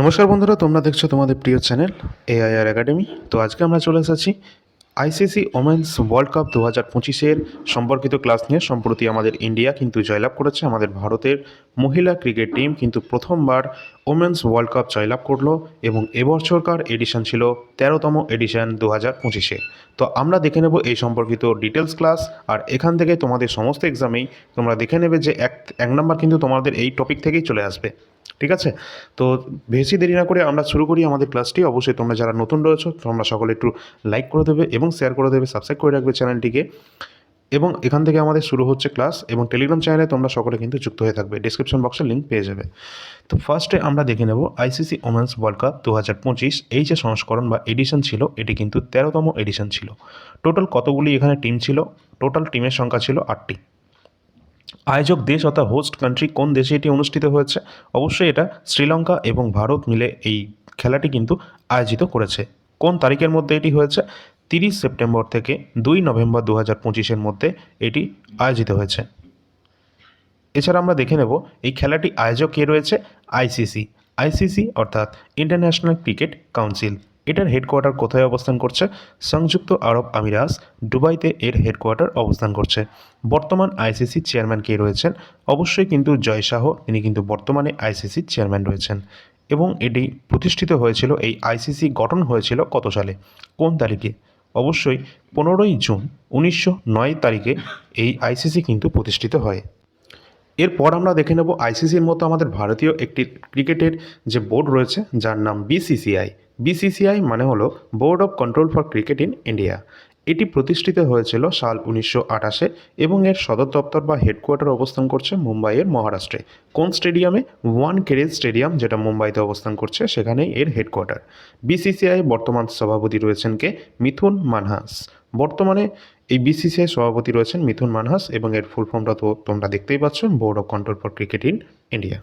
নমস্কার বন্ধুরা, তোমরা দেখছ তোমাদের প্রিয় চ্যানেল এআইআর একাডেমি তো আজকে আমরা চলে এসেছি আইসিসি ওমেন্স ওয়ার্ল্ড কাপ দু হাজার পঁচিশের সম্পর্কিত ক্লাস নিয়ে। সম্প্রতি আমাদের ইন্ডিয়া কিন্তু জয়লাভ করেছে, আমাদের ভারতের মহিলা ক্রিকেট টিম কিন্তু প্রথমবার ওমেন্স ওয়ার্ল্ড কাপ জয়লাভ করল এবং এবছরকার এডিশন ছিল তেরোতম এডিশন দু হাজার পঁচিশে। তো আমরা দেখে নেব এই সম্পর্কিত ডিটেলস ক্লাস আর এখান থেকে তোমাদের সমস্ত এক্সামেই তোমরা দেখে নেবে যে এক এক নম্বর কিন্তু তোমাদের এই টপিক থেকেই চলে আসবে। ঠিক আছে? তো বেশি দেরি না করে আমরা শুরু করি আমাদের ক্লাসটি। অবশ্যই তোমরা যারা নতুন রয়েছো, তোমরা সকলে একটু লাইক করে দেবে এবং শেয়ার করে দেবে, সাবস্ক্রাইব করে রাখবে চ্যানেলটিকে। এবং এখান থেকে আমাদের শুরু হচ্ছে ক্লাস এবং টেলিগ্রাম চ্যানেলে তোমরা সকলে কিন্তু যুক্ত হয়ে থাকবে। ডিসক্রিপশন বক্সে লিঙ্ক পেয়ে যাবে। তো ফার্স্টে আমরা দেখে নেব আইসিসি ওমেন্স ওয়ার্ল্ড কাপ দু হাজার পঁচিশ এই যে সংস্করণ বা এডিশন ছিল, এটি কিন্তু তেরোতম এডিশন ছিল। টোটাল কতগুলি এখানে টিম ছিল? টোটাল টিমের সংখ্যা ছিল আটটি। আয়োজক দেশ অর্থাৎ হোস্ট কান্ট্রি কোন দেশে এটি অনুষ্ঠিত হয়েছে? অবশ্যই এটা শ্রীলঙ্কা এবং ভারত মিলে এই খেলাটি কিন্তু আয়োজিত করেছে। কোন তারিখের মধ্যে এটি হয়েছে? তিরিশ সেপ্টেম্বর থেকে দুই নভেম্বর দু হাজার পঁচিশের মধ্যে এটি আয়োজিত হয়েছে। এছাড়া আমরা দেখে নেব, এই খেলাটি আয়োজক কে রয়েছে? আইসিসি আইসিসি অর্থাৎ ইন্টারন্যাশনাল ক্রিকেট কাউন্সিল এটার হেডকোয়ার্টার কোথায় অবস্থান করছে? সংযুক্ত আরব আমিরাস দুবাইতে এর হেডকোয়ার্টার অবস্থান করছে। বর্তমান আইসিসি চেয়ারম্যান কে রয়েছেন? অবশ্যই কিন্তু জয় শাহ তিনি কিন্তু বর্তমানে আইসিসি চেয়ারম্যান রয়েছেন। এবং এটি প্রতিষ্ঠিত হয়েছিল, এই আইসিসি গঠন হয়েছিল কত সালে? কোন তারিখে? অবশ্যই পনেরোই জুন উনিশশো নয় তারিখে এই আইসিসি কিন্তু প্রতিষ্ঠিত হয়। এরপর আমরা দেখে নেব আইসিসির মতো আমাদের ভারতীয় একটি ক্রিকেটের যে বোর্ড রয়েছে, যার নাম বিসিসিআই বিসিসিআই মানে হলো board of control for cricket in India এটি প্রতিষ্ঠিত হয়েছিল সাল উনিশশো আঠাশে এবং এর সদর দপ্তর বা হেডকোয়ার্টার অবস্থান করছে মুম্বাইয়ের মহারাষ্ট্রে। কোন স্টেডিয়ামে? ওয়ান কেরেজ স্টেডিয়াম যেটা মুম্বাইতে অবস্থান করছে, সেখানেই এর হেডকোয়ার্টার বিসিসিআই বর্তমান সভাপতি রয়েছেন কে? মিথুন মানহাস। বর্তমানে এই বিসিসিআই সভাপতি রয়েছেন মিথুন মানহাস এবং এর ফুল ফর্মটা তো তোমরা দেখতেই পাচ্ছ board of control for cricket in India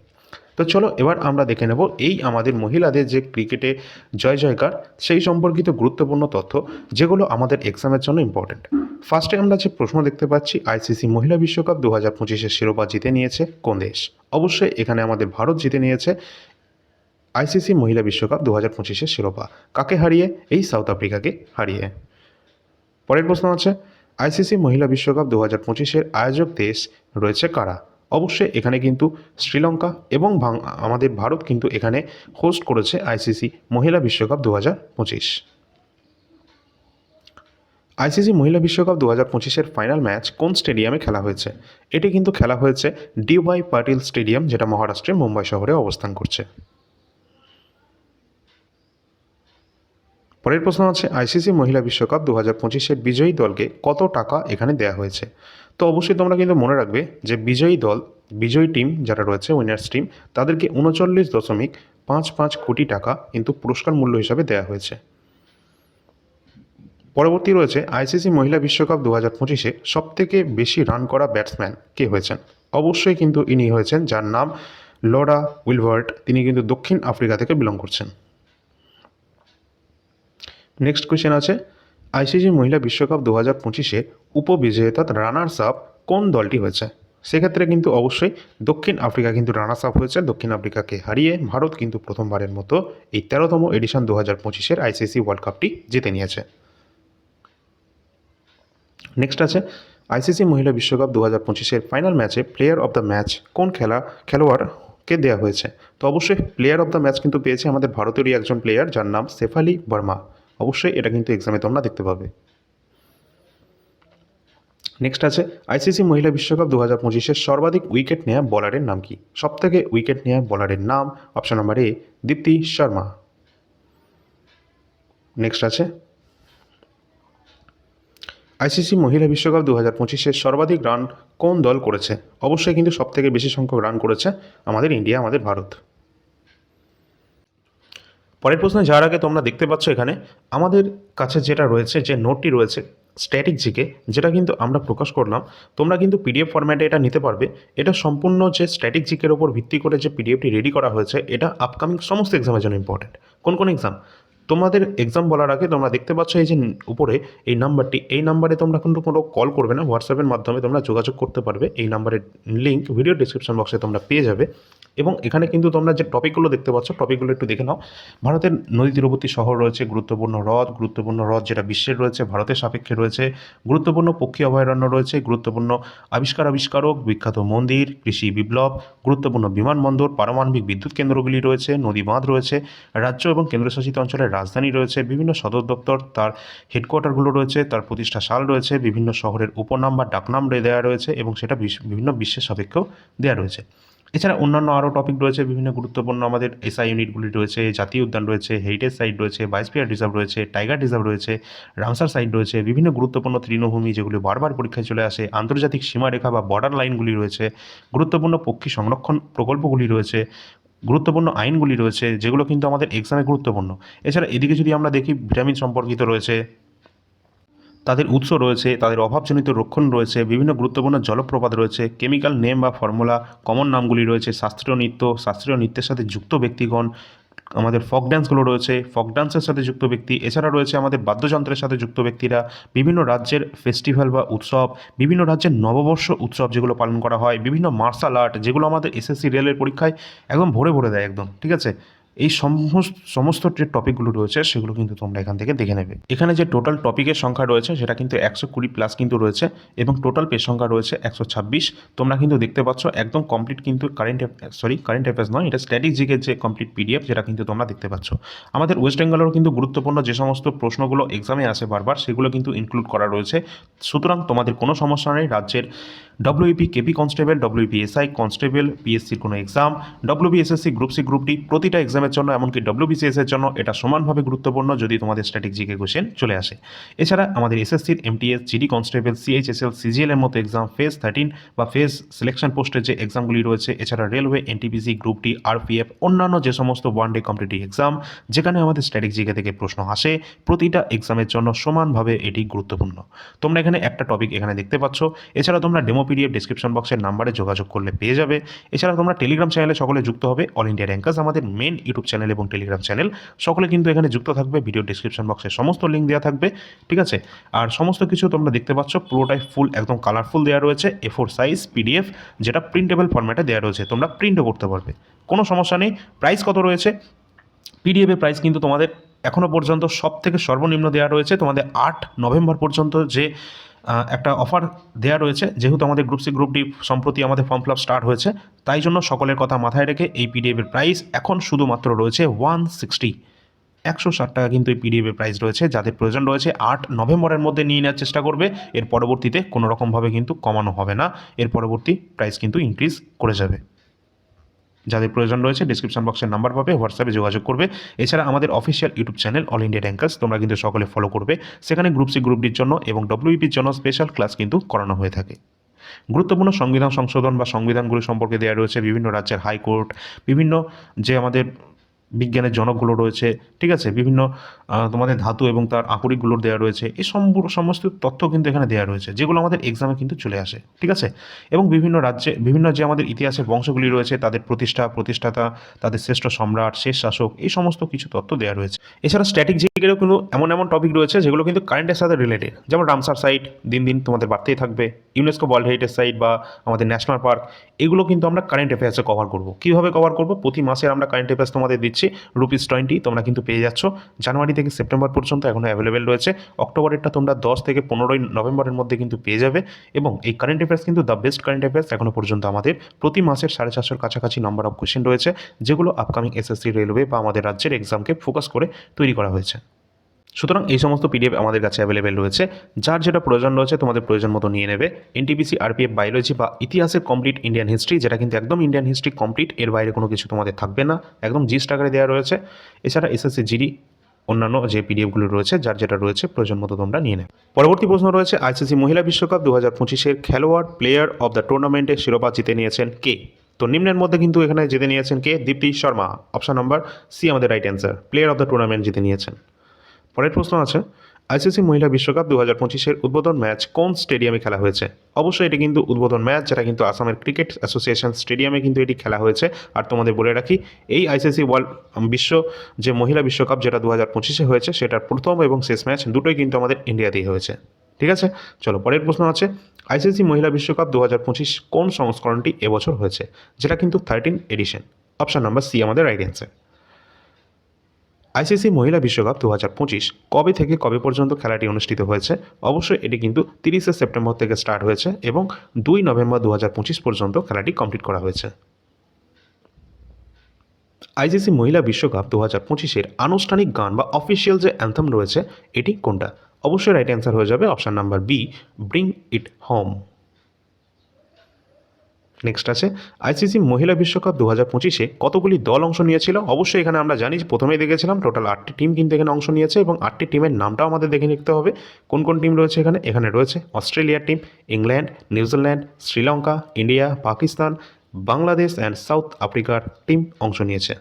তো চলো এবার আমরা দেখে নেব এই আমাদের মহিলাদের যে ক্রিকেটে জয় জয়কার, সেই সম্পর্কিত গুরুত্বপূর্ণ তথ্য, যেগুলো আমাদের এক্সামের জন্য ইম্পর্টেন্ট ফার্স্টে আমরা যে প্রশ্ন দেখতে পাচ্ছি আইসিসি মহিলা বিশ্বকাপ দু হাজার পঁচিশের শিরোপা জিতে নিয়েছে কোন দেশ? অবশ্যই এখানে আমাদের ভারত জিতে নিয়েছে আইসিসি মহিলা বিশ্বকাপ দু হাজার পঁচিশের শিরোপা। কাকে হারিয়ে? এই সাউথ আফ্রিকাকে হারিয়ে। পরের প্রশ্ন আছে আইসিসি মহিলা বিশ্বকাপ দু হাজার পঁচিশের আয়োজক দেশ রয়েছে কারা? অবশ্যই এখানে কিন্তু শ্রীলঙ্কা এবং আমাদের ভারত কিন্তু এখানে হোস্ট করেছে আইসিসি মহিলা বিশ্বকাপ দু হাজার পঁচিশ আইসিসি মহিলা বিশ্বকাপ দু হাজার পঁচিশের ফাইনাল ম্যাচ কোন স্টেডিয়ামে খেলা হয়েছে? এটি কিন্তু খেলা হয়েছে ডিওয়াই পাটিল স্টেডিয়াম যেটা মহারাষ্ট্রের মুম্বাই শহরে অবস্থান করছে। পরের প্রশ্ন আছে আইসিসি মহিলা বিশ্বকাপ দু হাজার পঁচিশের বিজয়ী দলকে কত টাকা এখানে দেওয়া হয়েছে? তো অবশ্যই তোমরা কিন্তু মনে রাখবে যে বিজয়ী দল, বিজয়ী টিম যারা রয়েছে উইনার্স টিম তাদেরকে উনচল্লিশ দশমিক পাঁচ পাঁচ কোটি টাকা কিন্তু পুরস্কার মূল্য হিসাবে দেওয়া হয়েছে। পরবর্তী রয়েছে আইসিসি মহিলা বিশ্বকাপ দু হাজার পঁচিশে সবথেকে বেশি রান করা ব্যাটসম্যান কে হয়েছেন? অবশ্যই কিন্তু ইনি হয়েছেন যার নাম লরা উইলভার্ট। তিনি কিন্তু দক্ষিণ আফ্রিকা থেকে বিলং করছেন। নেক্সট কোয়েশ্চেন আছে আইসিসি মহিলা বিশ্বকাপ দু হাজার পঁচিশে উপবিজেতা রানার্স আপ কোন দলটি হয়েছে? সেক্ষেত্রে কিন্তু অবশ্যই দক্ষিণ আফ্রিকা কিন্তু রানার্স আপ হয়েছে। দক্ষিণ আফ্রিকাকে হারিয়ে ভারত কিন্তু প্রথমবারের মতো এই তেরোতম এডিশন দু হাজার পঁচিশের আইসিসি ওয়ার্ল্ড কাপটি জিতে নিয়েছে। নেক্সট আছে, আইসিসি মহিলা বিশ্বকাপ দু হাজার পঁচিশের ফাইনাল ম্যাচে প্লেয়ার অফ দ্য ম্যাচ কোন খেলা, খেলোয়াড়কে দেওয়া হয়েছে? তো অবশ্যই প্লেয়ার অফ দ্য ম্যাচ কিন্তু পেয়েছে আমাদের ভারতেরই একজন প্লেয়ার যার নাম শেফালি বর্মা। অবশ্যই এটা কিন্তু এক্সামে তোমরা দেখতে পাবে। নেক্সট আছে আইসিসি মহিলা বিশ্বকাপ দু হাজার পঁচিশের সর্বাধিক উইকেট নেওয়া বলারের নাম কি? সবথেকে উইকেট নেওয়া বলারের নাম option number A Deepti Sharma. Next আছে আইসিসি মহিলা বিশ্বকাপ দু হাজার পঁচিশের সর্বাধিক রান কোন দল করেছে? অবশ্যই কিন্তু সবথেকে বেশি সংখ্যক রান করেছে আমাদের ইন্ডিয়া আমাদের ভারত। পরের প্রশ্নে যাওয়ার আগে তোমরা দেখতে পাচ্ছ এখানে, আমাদের কাছে যেটা রয়েছে, যে নোটটি রয়েছে স্ট্যাটিক জিকে যেটা কিন্তু আমরা প্রকাশ করলাম, তোমরা কিন্তু পিডিএফ ফরম্যাটে এটা নিতে পারবে। এটা সম্পূর্ণ যে স্ট্যাটিক জিকের ওপর ভিত্তি করে যে পিডিএফটি রেডি করা হয়েছে, এটা আপকামিং সমস্ত এক্সামের জন্য ইম্পর্টেন্ট কোন কোন এক্সাম তোমাদের এক্সাম বলার আগে তোমরা দেখতে পাচ্ছ এই যে উপরে এই নাম্বারটি এই নাম্বারে তোমরা কিন্তু কোনো কল করবে না হোয়াটসঅ্যাপের মাধ্যমে তোমরা যোগাযোগ করতে পারবে। এই নাম্বারের লিঙ্ক ভিডিও ডিসক্রিপশন বক্সে তোমরা পেয়ে যাবে। এবং এখানে কিন্তু তোমরা যে টপিকগুলো দেখতে পাচ্ছ, টপিকগুলো একটু দেখে নাও। ভারতের নদী তীরবর্তী শহর রয়েছে, গুরুত্বপূর্ণ হ্রদ গুরুত্বপূর্ণ হ্রদ যেটা বিশ্বের রয়েছে, ভারতের সাপেক্ষে রয়েছে। গুরুত্বপূর্ণ পক্ষী অভয়ারণ্য রয়েছে, গুরুত্বপূর্ণ আবিষ্কার আবিষ্কারক, বিখ্যাত মন্দির, কৃষি বিপ্লব, গুরুত্বপূর্ণ বিমানবন্দর, পারমাণবিক বিদ্যুৎ কেন্দ্রগুলি রয়েছে, নদী বাঁধ রয়েছে, রাজ্য এবং কেন্দ্রশাসিত অঞ্চলের রাজধানী রয়েছে, বিভিন্ন সদর দপ্তর, তার হেডকোয়ার্টারগুলো রয়েছে, তার প্রতিষ্ঠা সাল রয়েছে, বিভিন্ন শহরের উপনাম বা ডাকনাম দেওয়া রয়েছে এবং সেটা বিভিন্ন বিশ্বের সাপেক্ষেও দেওয়া রয়েছে। এছাড়া অন্যান্য আরও টপিক রয়েছে, বিভিন্ন গুরুত্বপূর্ণ আমাদের এসআই ইউনিটগুলি রয়েছে, জাতীয় উদ্যান রয়েছে হেরিটেজ সাইট রয়েছে বাইসপিয়ার রিজার্ভ রয়েছে টাইগার রিজার্ভ রয়েছে রামসার সাইট রয়েছে, বিভিন্ন গুরুত্বপূর্ণ তৃণভূমি যেগুলি বারবার পরীক্ষায় চলে আসে, আন্তর্জাতিক সীমারেখা বা বর্ডার লাইনগুলি রয়েছে, গুরুত্বপূর্ণ পক্ষী সংরক্ষণ প্রকল্পগুলি রয়েছে, গুরুত্বপূর্ণ আইনগুলি রয়েছে, যেগুলো কিন্তু আমাদের এক্সামে গুরুত্বপূর্ণ। এছাড়া এদিকে যদি আমরা দেখি ভিটামিন সম্পর্কিত রয়েছে তাদের উৎস রয়েছে, তাদের অভাবজনিত রক্ষণ রয়েছে, বিভিন্ন গুরুত্বপূর্ণ জলপ্রপাত রয়েছে, কেমিক্যাল নেম বা ফর্মুলা, কমন নামগুলি রয়েছে, শাস্ত্রীয় নৃত্য, শাস্ত্রীয় নৃত্যের সাথে যুক্ত ব্যক্তিগণ, আমাদের ফক ড্যান্সগুলো রয়েছে, ফক ডান্সের সাথে যুক্ত ব্যক্তি, এছাড়া রয়েছে আমাদের বাদ্যযন্ত্রের সাথে যুক্ত ব্যক্তিরা, বিভিন্ন রাজ্যের ফেস্টিভ্যাল বা উৎসব, বিভিন্ন রাজ্যের নববর্ষ উৎসব যেগুলো পালন করা হয়, বিভিন্ন মার্শাল আর্ট যেগুলো আমাদের এসএসসি রেলের পরীক্ষায় একদম ভরে ভরে দেয় একদম, ঠিক আছে? এই সমস্ত সমস্ত যে টপিকগুলো রয়েছে, সেগুলো কিন্তু তোমরা এখান থেকে দেখে নেবে। এখানে যে টোটাল টপিকের সংখ্যা রয়েছে, সেটা কিন্তু একশো কুড়ি প্লাস কিন্তু রয়েছে এবং টোটাল পেজ সংখ্যা রয়েছে একশো ছাব্বিশ। তোমরা কিন্তু দেখতে পাচ্ছ, একদম কমপ্লিট কিন্তু কারেন্ট সরি কারেন্ট অ্যাফেয়ার্স নয়, এটা স্ট্যাটিক জিকের যে কমপ্লিট পিডিএফ যেটা কিন্তু তোমরা দেখতে পাচ্ছ। আমাদের ওয়েস্ট বেঙ্গলেরও কিন্তু গুরুত্বপূর্ণ যে সমস্ত প্রশ্নগুলো এক্সামে আসে বারবার, সেগুলো কিন্তু ইনক্লুড করা রয়েছে। সুতরাং তোমাদের কোনো সমস্যা নেই, রাজ্যের WP KP constable WP SI constable পিএসসির কোনো exam WBSSC group C group D প্রতিটা এক্সামের জন্য, এমনকি ডব্লিউবিসিএস এর জন্য এটা সমানভাবে গুরুত্বপূর্ণ যদি তোমাদের স্ট্যাটিক জিকে কোশ্চেন চলে আসে। এছাড়া আমাদের এসএসসির MTS GD constable CHSL CGL এর মতো এক্সাম ফেজ থার্টিন বা ফেজ সিলেকশন পোস্টের যে এক্সামগুলি রয়েছে, এছাড়া railway NTPC group D RPF অন্যান্য যে সমস্ত ওয়ান ডে কম্পিটিটিভ এক্সাম যেখানে আমাদের স্ট্যাটিক জিকে থেকে প্রশ্ন আসে, প্রতিটা এক্সামের জন্য সমানভাবে এটি গুরুত্বপূর্ণ। তোমরা এখানে একটা টপিক এখানে দেখতে পাচ্ছ। এছাড়া তোমরা ডেমো পিডিএফ ডিসক্রিপশন বক্সের নাম্বারে যোগাযোগ করলে পেয়ে যাবে। এছাড়া তোমরা টেলিগ্রাম চ্যানেলে সকলে যুক্ত হবে। অল ইন্ডিয়া র্যাঙ্কার্স আমাদের মেন ইউটিউব চ্যানেল এবং টেলিগ্রাম চ্যানেল সকলে কিন্তু এখানে যুক্ত থাকবে। ভিডিও ডিসক্রিপশন বক্সে সমস্ত লিঙ্ক দেওয়া থাকবে। ঠিক আছে? আর সমস্ত কিছু তোমরা দেখতে পাচ্ছ, পুরোটাই ফুল একদম কালারফুল দেওয়া রয়েছে। এ ফোর সাইজ পিডিএফ যেটা প্রিন্টেবল ফরম্যাটে দেওয়া রয়েছে। তোমরা প্রিন্টও করতে পারবে। কোনো সমস্যা নেই। প্রাইস কত রয়েছে? পিডিএফের প্রাইস কিন্তু তোমাদের এখনও পর্যন্ত সব থেকে সর্বনিম্ন দেওয়া রয়েছে। তোমাদের আট নভেম্বর পর্যন্ত যে একটা অফার দেওয়া রয়েছে। যেহেতু আমাদের গ্রুপ সি গ্রুপ ডি সম্প্রতি আমাদের ফর্ম ফিল স্টার্ট হয়েছে, তাই জন্য সকলের কথা মাথায় রেখে এই পিডিএফের প্রাইস এখন শুধুমাত্র রয়েছে ওয়ান সিক্সটি একশো ষাট টাকা কিন্তু এই পিডিএফের প্রাইস রয়েছে, যাদের প্রয়োজন রয়েছে আট নভেম্বরের মধ্যে নিয়ে নেওয়ার চেষ্টা করবে। এর পরবর্তীতে কোনো রকমভাবে কিন্তু কমানো হবে না। এর পরবর্তী প্রাইস কিন্তু ইনক্রিজ করে যাবে। যাদের প্রয়োজন রয়েছে ডিসক্রিপশন বক্সের নাম্বার পাবে হোয়াটসঅ্যাপে যোগাযোগ করবে। এছাড়া আমাদের official YouTube channel all India rankers তোমরা কিন্তু সকলে ফলো করবে। সেখানে গ্রুপ সি গ্রুপ ডির জন্য এবং ডব্লিউপির জন্য স্পেশাল ক্লাস কিন্তু করানো হয়ে থাকে। গুরুত্বপূর্ণ সংবিধান সংশোধন বা সংবিধানগুলি সম্পর্কে দেওয়া রয়েছে বিভিন্ন রাজ্যের হাইকোর্ট, বিভিন্ন যে আমাদের বিজ্ঞানের জনকগুলো রয়েছে, ঠিক আছে? বিভিন্ন তোমাদের ধাতু এবং তার আকরিকগুলোর দেওয়া রয়েছে। এই সমস্ত তথ্য কিন্তু এখানে দেওয়া রয়েছে, যেগুলো আমাদের এক্সামে কিন্তু চলে আসে, ঠিক আছে? এবং বিভিন্ন রাজ্যে, বিভিন্ন যে আমাদের ইতিহাসের বংশগুলি রয়েছে, তাদের প্রতিষ্ঠা, প্রতিষ্ঠাতা, তাদের শ্রেষ্ঠ সম্রাট, শেষ শাসক, এই সমস্ত কিছু তথ্য দেওয়া রয়েছে। এছাড়া স্ট্যাটিক জিকেরও কিন্তু এমন এমন টপিক রয়েছে, যেগুলো কিন্তু কারেন্টের সাথে রিলেটেড যেমন রামসার সাইট দিন দিন তোমাদের বাড়তেই থাকবে ইউনেস্কো ওয়ার্ল্ড হেরিটেজ সাইট বা আমাদের ন্যাশনাল পার্ক এগুলো কিন্তু আমরা কারেন্ট অ্যাফেয়ার্সে কভার করব। কীভাবে কভার করব? প্রতি মাসে আমরা কারেন্ট অ্যাফেয়ার্স তোমাদের দিচ্ছি রুপিস টোয়েন্টি তোমরা কিন্তু পেয়ে যাচ্ছ। জানুয়ারি থেকে সেপ্টেম্বর পর্যন্ত এখনও অ্যাভেলেবেল রয়েছে। অক্টোবরেরটা তোমরা দশ থেকে পনেরোই নভেম্বরের মধ্যে কিন্তু পেয়ে যাবে এবং এই কারেন্ট অ্যাফেয়ার্স কিন্তু দ্য বেস্ট কারেন্ট অ্যাফেয়ার্স এখনও পর্যন্ত আমাদের প্রতি মাসের সাড়ে চারশোর কাছাকাছি নাম্বার অফ কোয়েশ্চেন রয়েছে, যেগুলো আপকামিং এসএসসি রেলওয়ে বা আমাদের রাজ্যের এক্সামকে ফোকাস করে তৈরি করা হয়েছে। সুতরাং এই সমস্ত পিডিএফ আমাদের কাছে অ্যাভেলেবেল রয়েছে। যার যেটা প্রয়োজন রয়েছে, তোমাদের প্রয়োজন মতো নিয়ে নেবে। এনটিপিসি আরপিএফ বায়োলজি বা ইতিহাসের কমপ্লিট ইন্ডিয়ান হিস্ট্রি যেটা কিন্তু একদম ইন্ডিয়ান হিস্ট্রি কমপ্লিট এর বাইরে কোনো কিছু তোমাদের থাকবে না। একদম জিস্ট আকারে দেওয়া রয়েছে। এছাড়া এসএসসি জিডি অন্যান্য যে পিডিএফগুলো রয়েছে, যার যেটা রয়েছে, প্রয়োজন মতো তোমরা নিয়ে নেবে। পরবর্তী প্রশ্ন রয়েছে আইসিসি মহিলা বিশ্বকাপ দু হাজার পঁচিশের খেলোয়াড় প্লেয়ার অব দ্য টুর্নামেন্টে শিরোপা জিতে নিয়েছেন কে? তো নিম্নের মধ্যে কিন্তু এখানে জিতে নিয়েছেন কে? Deepti Sharma. Option number C আমাদের right answer player of the tournament জিতে নিয়েছেন। পরের প্রশ্ন আছে, আইসিসি মহিলা বিশ্বকাপ দু হাজার পঁচিশের উদ্বোধন ম্যাচ কোন স্টেডিয়ামে খেলা হয়েছে? অবশ্যই এটি কিন্তু উদ্বোধন ম্যাচ, যেটা কিন্তু আসামের ক্রিকেট অ্যাসোসিয়েশন স্টেডিয়ামে কিন্তু এটি খেলা হয়েছে। আর তোমাদের বলে রাখি, এই আইসিসি ওয়ার্ল্ড বিশ্ব যে মহিলা বিশ্বকাপ যেটা দু হাজার পঁচিশে হয়েছে, সেটার প্রথম এবং শেষ ম্যাচ দুটোই কিন্তু আমাদের ইন্ডিয়াতেই হয়েছে। ঠিক আছে? চলো, পরের প্রশ্ন আছে, আইসিসি মহিলা বিশ্বকাপ দু হাজার পঁচিশ কোন সংস্করণটি এবছর হয়েছে? যেটা কিন্তু thirteen edition option number C আমাদের রাইট অ্যান্সার আইসিসি মহিলা বিশ্বকাপ দু হাজার পঁচিশ কবে থেকে কবে পর্যন্ত খেলাটি অনুষ্ঠিত হয়েছে? অবশ্যই এটি কিন্তু তিরিশে সেপ্টেম্বর থেকে স্টার্ট হয়েছে এবং দুই নভেম্বর দু হাজার পঁচিশ পর্যন্ত খেলাটি কমপ্লিট করা হয়েছে। আইসিসি মহিলা বিশ্বকাপ দু হাজার পঁচিশের আনুষ্ঠানিক গান বা অফিসিয়াল যে অ্যান্থম রয়েছে, এটি কোনটা? অবশ্যই রাইট অ্যান্সার হয়ে যাবে option number B, bring it home. Next আছে। আইসিসি মহিলা বিশ্বকাপ দু হাজার পঁচিশে কতগুলি দল অংশ নিয়েছিল? অবশ্যই এখানে আমরা জানি, প্রথমেই দেখেছিলাম টোটাল আটটি টিম কিন্তু এখানে অংশ নিয়েছে এবং আটটি টিমের নামটাও আমাদের দেখে নিতে হবে। কোন কোন টিম রয়েছে এখানে? এখানে রয়েছে অস্ট্রেলিয়ার team England, New Zealand, Sri Lanka, India, Pakistan, Bangladesh and South আফ্রিকার টিম অংশ নিয়েছে।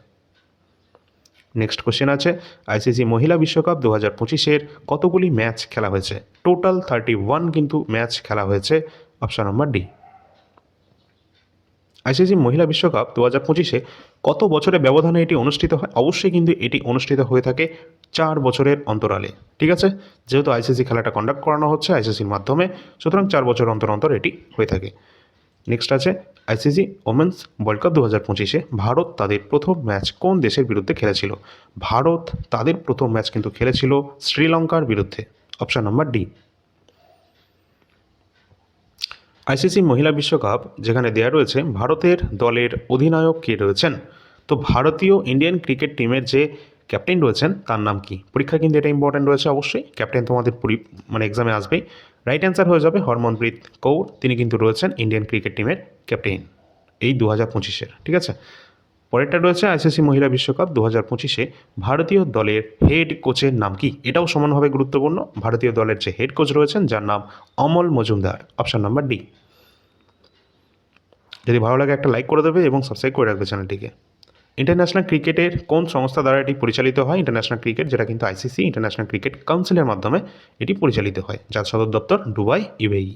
নেক্সট কোশ্চেন আছে। আইসিসি মহিলা বিশ্বকাপ দু হাজার পঁচিশের কতগুলি ম্যাচ খেলা হয়েছে? টোটাল থার্টি ওয়ান কিন্তু ম্যাচ খেলা হয়েছে। অপশান নাম্বার ডি আইসিসি মহিলা বিশ্বকাপ দু হাজার পঁচিশে কত বছরের ব্যবধানে এটি অনুষ্ঠিত হয়? অবশ্যই কিন্তু এটি অনুষ্ঠিত হয়ে থাকে চার বছরের অন্তরালে। ঠিক আছে? যেহেতু আইসিসি খেলাটা কন্ডাক্ট করানো হচ্ছে আইসিসির মাধ্যমে, সুতরাং চার বছর অন্তর অন্তর এটি হয়ে থাকে। নেক্সট আছে আইসিসি ওমেন্স ওয়ার্ল্ড কাপ দু হাজার পঁচিশে। ভারত তাদের প্রথম ম্যাচ কোন দেশের বিরুদ্ধে খেলেছিল? ভারত তাদের প্রথম ম্যাচ কিন্তু খেলেছিল শ্রীলঙ্কার বিরুদ্ধে। অপশান নাম্বার ডি আইসিসি মহিলা বিশ্বকাপ, যেখানে দেয়া রয়েছে ভারতের দলের অধিনায়ক কে রয়েছেন? তো ভারতীয় ইন্ডিয়ান ক্রিকেট টিমের যে ক্যাপ্টেন রয়েছেন, তার নাম কি? পরীক্ষা কিন্তু এটা ইম্পর্টেন্ট রয়েছে অবশ্যই। ক্যাপ্টেন তোমাদের মানে এক্সামে আসবেই। রাইট অ্যান্সার হয়ে যাবে হরমনপ্রীত কৌর। তিনি কিন্তু রয়েছেন ইন্ডিয়ান ক্রিকেট টিমের ক্যাপ্টেন এই দু হাজার পঁচিশের। ঠিক আছে? পরেরটা রয়েছে আইসিসি মহিলা বিশ্বকাপ দু হাজার পঁচিশে। ভারতীয় দলের হেড কোচের নাম কি? এটাও সমানভাবে গুরুত্বপূর্ণ। ভারতীয় দলের যে হেড কোচ রয়েছেন, যার নাম Amol Muzumdar. Option number D যদি ভালো লাগে একটা লাইক করে দেবে এবং সাবস্ক্রাইব করে রাখবে চ্যানেলটিকে ইন্টারন্যাশনাল ক্রিকেটের কোন সংস্থা দ্বারা এটি পরিচালিত হয়? ইন্টারন্যাশনাল ক্রিকেট যেটা কিন্তু আইসিসি ইন্টারন্যাশনাল ক্রিকেট কাউন্সিলের মাধ্যমে এটি পরিচালিত হয়, যার সদর দপ্তর দুবাই ইউএই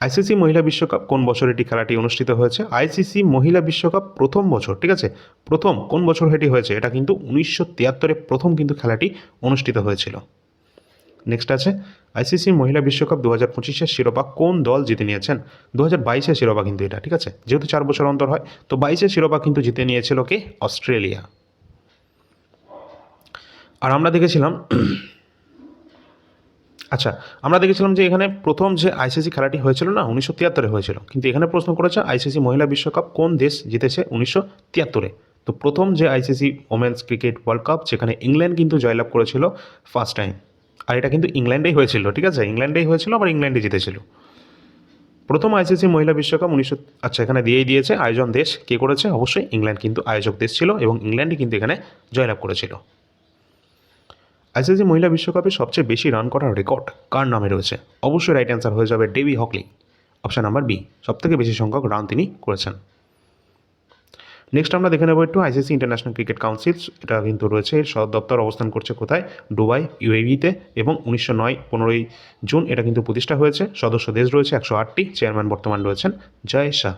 আইসিসি মহিলা বিশ্বকাপ কোন বছর এটি খেলাটি অনুষ্ঠিত হয়েছে? আইসিসি মহিলা বিশ্বকাপ প্রথম বছর, ঠিক আছে? প্রথম কোন বছর এটি হয়েছে? এটা কিন্তু উনিশশো তিয়াত্তরে প্রথম কিন্তু খেলাটি অনুষ্ঠিত হয়েছিল। নেক্সট আছে, আইসিসি মহিলা বিশ্বকাপ দু হাজার পঁচিশের শিরোপা কোন দল জিতে নিয়েছেন? দু হাজার বাইশের শিরোপা কিন্তু এটা, ঠিক আছে? যেহেতু চার বছর অন্তর হয়, তো বাইশের শিরোপা কিন্তু জিতে নিয়েছিল কে? অস্ট্রেলিয়া। আর আমরা দেখেছিলাম আচ্ছা আমরা দেখেছিলাম যে এখানে প্রথম যে আইসিসি খেলাটি হয়েছিল না, উনিশশো তিয়াত্তরে হয়েছিল। কিন্তু এখানে প্রশ্ন করেছে আইসিসি মহিলা বিশ্বকাপ কোন দেশ জিতেছে উনিশশো তিয়াত্তরে? তো প্রথম যে ICC women's cricket world cup যেখানে ইংল্যান্ড কিন্তু জয়লাভ করেছিল ফার্স্ট টাইম আর এটা কিন্তু ইংল্যান্ডেই হয়েছিল, ঠিক আছে? ইংল্যান্ডেই হয়েছিল, আবার ইংল্যান্ডে জিতেছিল। প্রথম আইসিসি মহিলা বিশ্বকাপ উনিশশো আচ্ছা এখানে দিয়েই দিয়েছে আয়োজন দেশ। কে করেছে? অবশ্যই ইংল্যান্ড কিন্তু আয়োজক দেশ ছিল এবং ইংল্যান্ডই কিন্তু এখানে জয়লাভ করেছিল। আইসিসি মহিলা বিশ্বকাপে সবচেয়ে বেশি রান করার রেকর্ড কার নামে রয়েছে? অবশ্যই রাইট অ্যান্সার হয়ে যাবে Debbie Hockley. Option number B সবথেকে বেশি সংখ্যক রান তিনি করেছেন। নেক্সট আমরা দেখে নেব একটু আইসিসি ইন্টারন্যাশনাল ক্রিকেট কাউন্সিল এটা কিন্তু রয়েছে এর সদর দপ্তর অবস্থান করছে কোথায়? দুবাই ইউএইতে এবং উনিশশো নয়, পনেরোই জুন এটা কিন্তু প্রতিষ্ঠা হয়েছে। সদস্য দেশ রয়েছে একশো আটটি চেয়ারম্যান বর্তমান রয়েছেন জয় শাহ।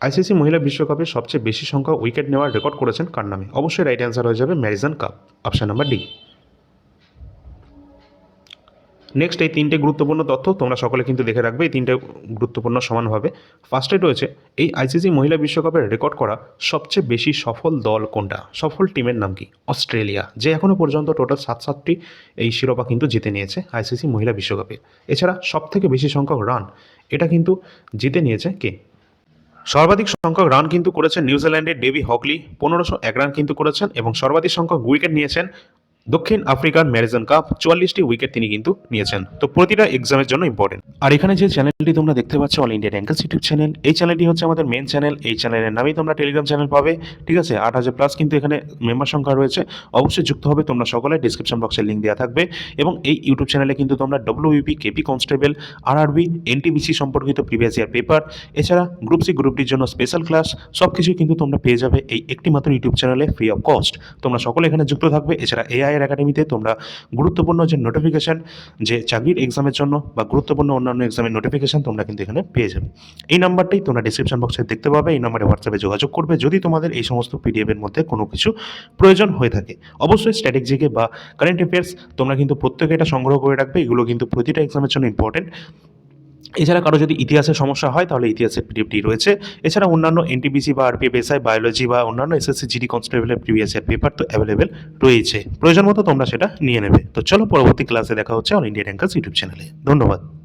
আইসিসি মহিলা বিশ্বকাপে সবচেয়ে বেশি সংখ্যক উইকেট নেওয়ার রেকর্ড করেছেন কার নামে? অবশ্যই রাইট অ্যান্সার হয়ে যাবে Marizanne Kapp option number D next এই তিনটে গুরুত্বপূর্ণ তথ্য তোমরা সকলে কিন্তু দেখে রাখবে, এই তিনটে গুরুত্বপূর্ণ সমানভাবে ফার্স্টে রয়েছে, এই আইসিসি মহিলা বিশ্বকাপের রেকর্ড করা সবচেয়ে বেশি সফল দল কোনটা? সফল টিমের নাম কি? অস্ট্রেলিয়া, যে এখনও পর্যন্ত টোটাল সাত সাতটি এই শিরোপা কিন্তু জিতে নিয়েছে আইসিসি মহিলা বিশ্বকাপে। এছাড়া সবথেকে বেশি সংখ্যক রান এটা কিন্তু জিতে নিয়েছে কে? সর্বাধিক সংখ্যক রান কিন্তু করেছেন নিউজিল্যান্ডের ডেভি হকলি, পনেরোশো এক রান কিন্তু করেছেন এবং সর্বাধিক সংখ্যক উইকেট নিয়েছেন দক্ষিণ আফ্রিকার ম্যারিজন কাপ চুয়াল্লিশটি উইকেট তিনি কিন্তু নিয়েছেন। তো প্রতিটা এক্সামের জন্য ইম্পর্টেন্ট আর এখানে যে চ্যানেলটি তোমরা দেখতে পাচ্ছ all India rankers YouTube channel এই চ্যানেলটি হচ্ছে আমাদের মেন চ্যানেল এই চ্যানেলের নামেই তোমরা টেলিগ্রাম চ্যানেল পাবে, ঠিক আছে? আট হাজার প্লাস কিন্তু এখানে মেম্বার সংখ্যা রয়েছে। অবশ্যই যুক্ত হবে, তোমরা সকলে ডিসক্রিপশন বক্সে লিঙ্ক দেওয়া থাকবে। এবং এই ইউটিউব চ্যানেলে কিন্তু তোমরা WP KP constable RRB NTPC সম্পর্কিত প্রিভিয়াস ইয়ার পেপার এছাড়া গ্রুপ সি গ্রুপটির জন্য স্পেশাল ক্লাস সব কিছুই কিন্তু তোমরা পেয়ে যাবে এই একটি মাত্র ইউটিউব চ্যানেলে ফ্রি অফ কস্ট তোমরা সকলে এখানে যুক্ত থাকবে, এছাড়া এআই এআইআর একাডেমিতে তোমরা গুরুত্বপূর্ণ যে নোটিফিকেশান যে চাকরির এক্সামের জন্য বা গুরুত্বপূর্ণ অন্যান্য এক্সামের নোটিফিকেশান তোমরা কিন্তু এখানে পেয়ে যাবে। এই নাম্বারটাই তোমরা ডিসক্রিপশন বক্সে দেখতে পাবে, এই নাম্বারে হোয়াটসঅ্যাপে যোগাযোগ করবে। যদি তোমাদের এই সমস্ত পিডিএফের মধ্যে কোনো কিছু প্রয়োজন হয়ে থাকে, অবশ্যই স্ট্র্যাটেজিকে বা কারেন্ট অ্যাফেয়ার্স তোমরা কিন্তু প্রত্যেকে এটা সংগ্রহ করে রাখবে। এগুলো কিন্তু প্রতিটা এক্সামের জন্য ইম্পর্টেন্ট এছাড়া কারও যদি ইতিহাসের সমস্যা হয়, তাহলে ইতিহাসের পিডিএফটি রয়েছে। এছাড়া অন্যান্য এনটিপিসি বা আরপিএফএসআই বায়োলজি বা অন্যান্য এসএসসি জিডি কনস্টেবলের প্রিভিয়াস ইয়ার পেপার তো অ্যাভেলেবেল রয়েছে। প্রয়োজন মতো তোমরা সেটা নিয়ে নেবে। তো চলো পরবর্তী ক্লাসে দেখা হচ্ছে অল ইন্ডিয়া র্যাঙ্কার্স ইউটিউব চ্যানেলে ধন্যবাদ।